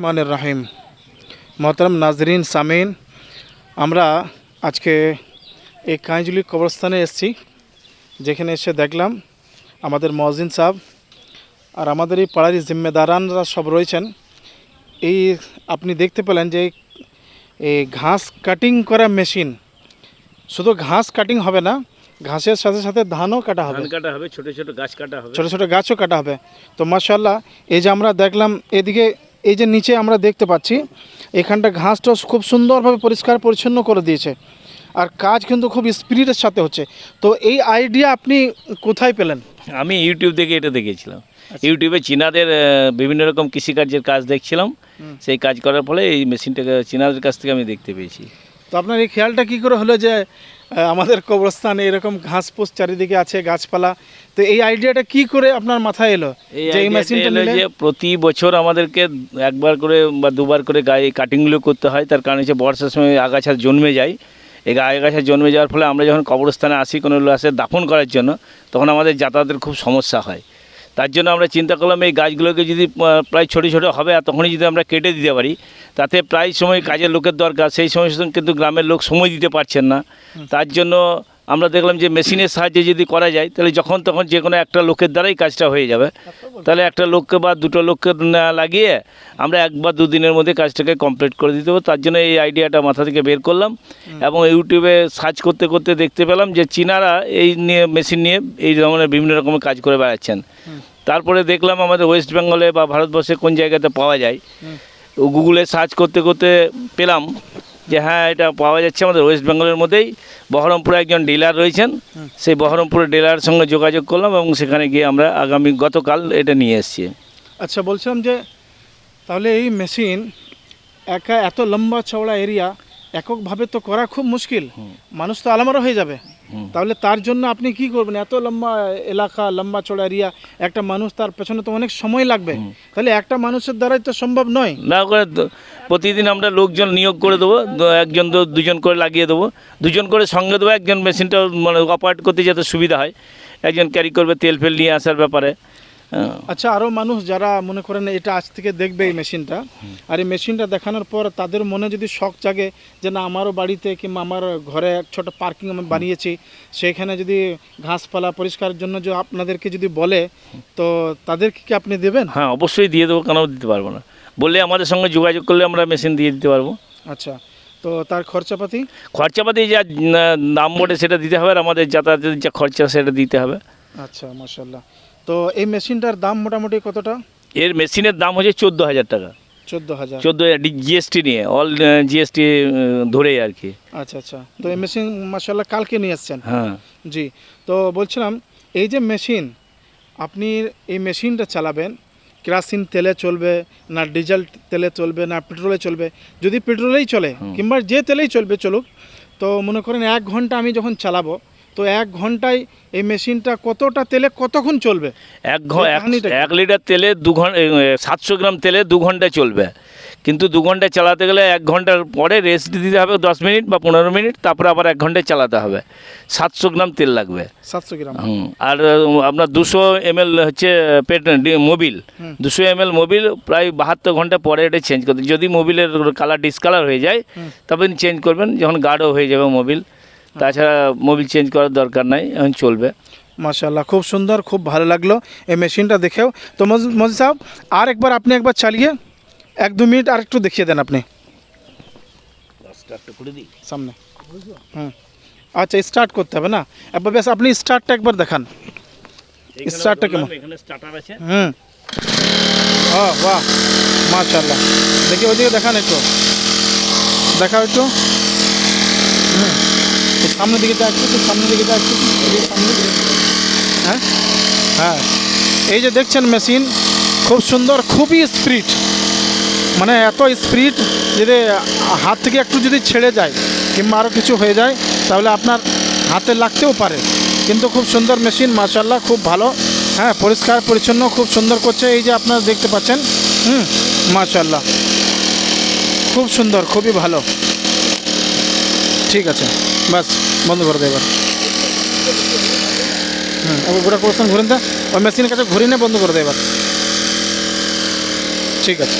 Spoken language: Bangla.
রহমান রাহিম। মোহতরম নাজরিন সামিন আমরা আজকে এই কাঁজুলি কবরস্থানে এসেছি যেখানে এসে দেখলাম আমাদের মহজিন সাহেব আর আমাদের এই পাড়ারই জিম্মেদারানরা সব রয়েছেন। এই আপনি দেখতে পেলেন যে এই ঘাস কাটিং করা মেশিন শুধু ঘাস কাটিং হবে না ঘাসের সাথে সাথে ধানও কাটা হবে। কাটা হবে ছোটো ছোটো গাছ কাটা হবে। ছোটো ছোট গাছও কাটা হবে। তো মার্শাল্লাহ এই যে আমরা দেখলাম এদিকে এই যে নিচে আমরা দেখতে পাচ্ছি এখানটা ঘাস টস খুব সুন্দরভাবে পরিষ্কার পরিচ্ছন্ন করে দিয়েছে। আর কাজ কিন্তু খুব স্পিরিটের সাথে হচ্ছে। তো এই আইডিয়া আপনি কোথায় পেলেন? আমি ইউটিউব দেখে এটা দেখেছিলাম। ইউটিউবে চীনাদের বিভিন্ন রকম কৃষিকার্যের কাজ দেখছিলাম। সেই কাজ করার ফলে এই মেশিনটাকে চীনাদের কাছ থেকে আমি দেখতে পেয়েছি। তো আপনার এই খেয়ালটা কি করে হলো যে আমাদের কবরস্থানে এরকম ঘাস ফুস চারিদিকে আছে গাছপালা? তো এই আইডিয়াটা কি করে আপনার মাথায় এলো এই মেশিনটা যে প্রতি বছর আমাদেরকে একবার করে বা দুবার করে গায়ে কাটিংগুলো করতে হয়। তার কারণ হচ্ছে বর্ষার সময় আগাছা জন্মে যায়। এই আগাছা জন্মে যাওয়ার ফলে আমরা যখন কবরস্থানে আসি কোনো আসে দাফন করার জন্য তখন আমাদের যাতায়াতের খুব সমস্যা হয়। তার জন্য আমরা চিন্তা করলাম এই গাছগুলোকে যদি প্রায় ছোটো ছোটো হবে আর তখনই যদি আমরা কেটে দিতে পারি তাতে প্রায় সময় কাজের লোকের দরকার। সেই সময় কিন্তু গ্রামের লোক সময় দিতে পারছেন না। তার জন্য আমরা দেখলাম যে মেশিনের সাহায্যে যদি করা যায় তাহলে যখন তখন যে কোনো একটা লোকের দ্বারাই কাজটা হয়ে যাবে। তাহলে একটা লোককে বা দুটো লোককে লাগিয়ে আমরা এক বা দুদিনের মধ্যে কাজটাকে কমপ্লিট করে দিতে পারব তার জন্য এই আইডিয়াটা মাথা থেকে বের করলাম এবং ইউটিউবে সার্চ করতে করতে দেখতে পেলাম যে চীনারা এই নিয়ে মেশিন নিয়ে এই ধরনের বিভিন্ন রকমের কাজ করে বেড়াচ্ছেন। তারপরে দেখলাম আমাদের ওয়েস্ট বেঙ্গলে বা ভারতবর্ষে কোন জায়গাতে পাওয়া যায় ও গুগলে সার্চ করতে করতে পেলাম। যে হ্যাঁ এটা পাওয়া যাচ্ছে আমাদের ওয়েস্ট বেঙ্গলের মধ্যেই। বহরমপুরে একজন ডিলার রয়েছেন। সেই বহরমপুরের ডিলারের সঙ্গে যোগাযোগ করলাম এবং সেখানে গিয়ে আমরা আগামী গতকাল এটা নিয়ে এসেছি। আচ্ছা বলছিলাম যে তাহলে এই মেশিন একা এত লম্বা চওড়া এরিয়া এককভাবে তো করা খুব মুশকিল। মানুষ তো আলামারও হয়ে যাবে। তাহলে তার জন্য আপনি কি করবেন? এত লম্বা এলাকা লম্বা চওড়া এরিয়া একটা মানুষ তার পেছনে তো অনেক সময় লাগবে। তাহলে একটা মানুষের দ্বারাই তো সম্ভব নয়। না করে প্রতিদিন আমরা লোকজন নিয়োগ করে দেবো একজন দু- দুজন করে লাগিয়ে দেবো। দুজন করে সঙ্গে দেবো একজন মেশিনটা মানে অপারেট করতে যাতে সুবিধা হয়। একজন ক্যারি করবে তেল ফেল নিয়ে আসার ব্যাপারে। আচ্ছা আরও মানুষ যারা মনে করেন এটা আজ থেকে দেখবে এই মেশিনটা। আর এই মেশিনটা দেখানোর পর তাদের মনে যদি শখ জাগে যে না আমারও বাড়িতে কিংবা আমার ঘরে এক ছোট পার্কিং আমি বানিয়েছি সেখানে যদি ঘাসপালা পরিষ্কারের জন্য যে আপনাদেরকে যদি বলে তো তাদেরকে কি আপনি দেবেন? হ্যাঁ অবশ্যই দিয়ে দেবো কেন দিতে পারব না। বললে আমাদের সঙ্গে যোগাযোগ করলে আমরা মেশিন দিয়ে দিতে পারব। আচ্ছা তো তার খরচাপাতি? খরচাপাতি যা দাম বটে সেটা দিতে হবে আর আমাদের যাতায়াতের যা খরচা সেটা দিতে হবে। আচ্ছা মাশাল্লাহ তো এই মেশিনটার দাম মোটামুটি কতটা? এর মেশিনের দাম হচ্ছে চোদ্দ হাজার টাকা। চোদ্দ হাজার চোদ্দ জিএসটি নিয়ে অল জিএসটি ধরেই আর কি। আচ্ছা আচ্ছা। তো এই মেশিন মাশাল্লাহ কালকে নিয়ে আসছেন? হ্যাঁ। জি তো বলছিলাম এই যে মেশিন আপনি এই মেশিনটা চালাবেন কেরাসিন তেলে চলবে না ডিজেল তেলে চলবে না পেট্রোলে চলবে যদি পেট্রোলেই চলে কিংবা যে তেলেই চলবে চলুক তো মনে করেন এক ঘণ্টা আমি যখন চালাবো তো এক ঘন্টায় এই মেশিনটা কতটা তেলে কতক্ষণ চলবে? এক এক লিটার তেলে দু ঘণ্টা সাতশো গ্রাম তেলে দু ঘণ্টা চলবে। কিন্তু দু ঘণ্টা চালাতে গেলে এক ঘণ্টার পরে রেস্ট দিতে হবে দশ মিনিট বা পনেরো মিনিট তারপরে আবার এক ঘন্টায় চালাতে হবে। সাতশো গ্রাম তেল লাগবে। সাতশো গ্রাম। হুম আর আপনার দুশো এমএল হচ্ছে পেট মোবিল। দুশো এমএল মোবিল প্রায় বাহাত্তর ঘণ্টা পরে এটা চেঞ্জ করতে যদি মোবিলের কালার ডিসকালার হয়ে যায় তবে চেঞ্জ করবেন যখন গাঢ় হয়ে যাবে মোবিল। তাছাড়া মোবিল চেঞ্জ করার দরকার নাই এখন চলবে। মাশাল্লাহ খুব সুন্দর খুব ভালো লাগল এই মেশিনটা দেখেও। তো মজ- সাহেব আর একবার আপনি একবার চালিয়ে এক দু মিনিট আর একটু দেখিয়ে দেন আপনি সামনে হুম আচ্ছা স্টার্ট করতে হবে না একবার বেশ আপনি স্টার্টটা একবার দেখান স্টার্টটা কেমন এখানে স্টার্টার আছে হুম ও বাহ মাশাল্লাহ দেখি ওইদিকে দেখান একটু দেখাও একটু হুম এই সামনের দিকে একটু একটু সামনের দিকে একটু এদিকে সামনের দিকে হ্যাঁ হ্যাঁ এই যে দেখছেন মেশিন খুব সুন্দর খুবই স্পিড মানে এত স্পিড যদি হাত থেকে একটু যদি ছেড়ে যায় কিংবা আরও কিছু হয়ে যায়, তাহলে আপনার হাতে লাগতেও পারে। কিন্তু খুব সুন্দর মেশিন মার্শাল্লাহ খুব ভালো। হ্যাঁ পরিষ্কার, পরিচ্ছন্ন, খুব সুন্দর করছে। এই যে আপনারা দেখতে পাচ্ছেন, হুম মার্শাল্লাহ খুব সুন্দর, খুবই ভালো। ঠিক আছে, বাস, বন্ধ করে দেবার হুম এবার গোটা কোশ্চেন ঘুরেন তা ওই মেশিনের কাছে ঘুরিয়ে বন্ধ করে দেবার ঠিক আছে।